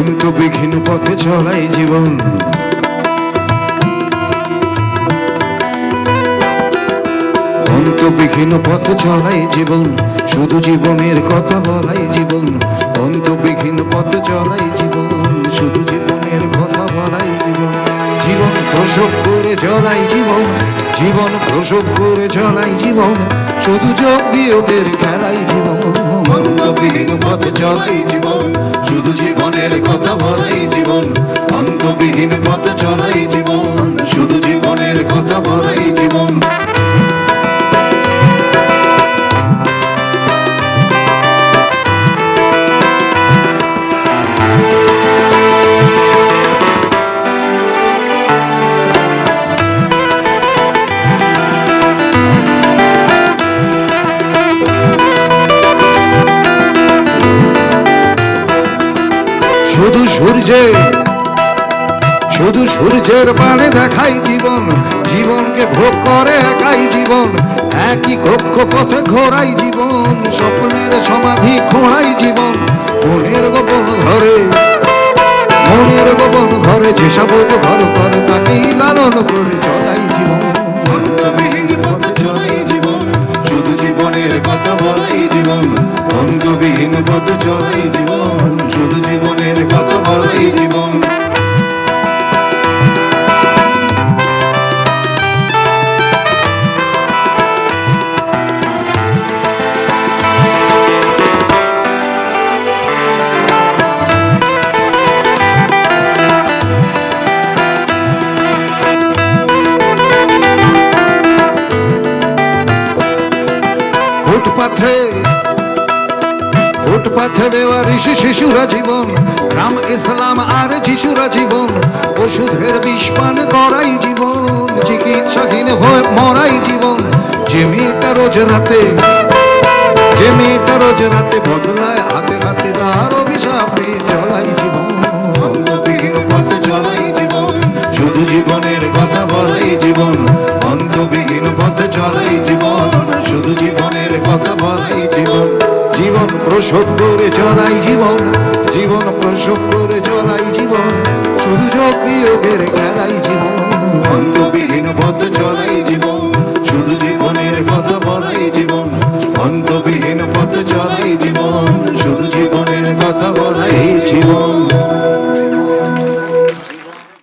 অন্তবিহীন পথে চলাই জীবন। অন্তবিহীন পথ চলাই জীবন, শুধু জীবনের কথা বলাই জীবন। অন্তবিহীন পথ চলাই জীবন, শুধু জীবনের কথা বলাই জীবন। জীবন প্রসব করে চলাই জীবন জীবন প্রসব করে চলাই জীবন, শুধু যোগ বিয়োগের খেলাই জীবন। অন্তবিহীন পথে চলাই জীবন। জীবনের কথা বলাই জীবন অন্তবিহীন পথে চলাই শুধু সূর্যে শুধু সূর্যের পানে দেখাই জীবন, জীবনকে ভোগ করে একাই জীবন, একই কক্ষ পথে ঘোরাই জীবন, স্বপ্নের সমাধি খোঁড়াই জীবন, মনের গোপন ঘরে, মনের গোপন ঘরে যেসব ঘর করে তাকেই লালন করে চলাই কথা বলাই জীবন অঙ্গবিহীন পথ চলাই জীবন শুধু জীবনের কথা বলাই জীবন। ফুটপাথে ফুটপাথে বেওয়ারিশ শিশুরা জীবন, রাম ইসলাম আর যিশুরা জীবন, ওষুধের বিষ পান করাই জীবন চিকিৎসাহীন হয়ে মরাই জীবন। যে মেয়েটা রোজ রাতে, যে মেয়েটা রোজ রাতে বদলায় হাতে হাতে তার অভিশাপে চলাই প্রসব করে চলাই জীবন জীবন প্রসব করে চলাই জীবন শুধু যোগ খেলাই জীবন। অন্তবিহীন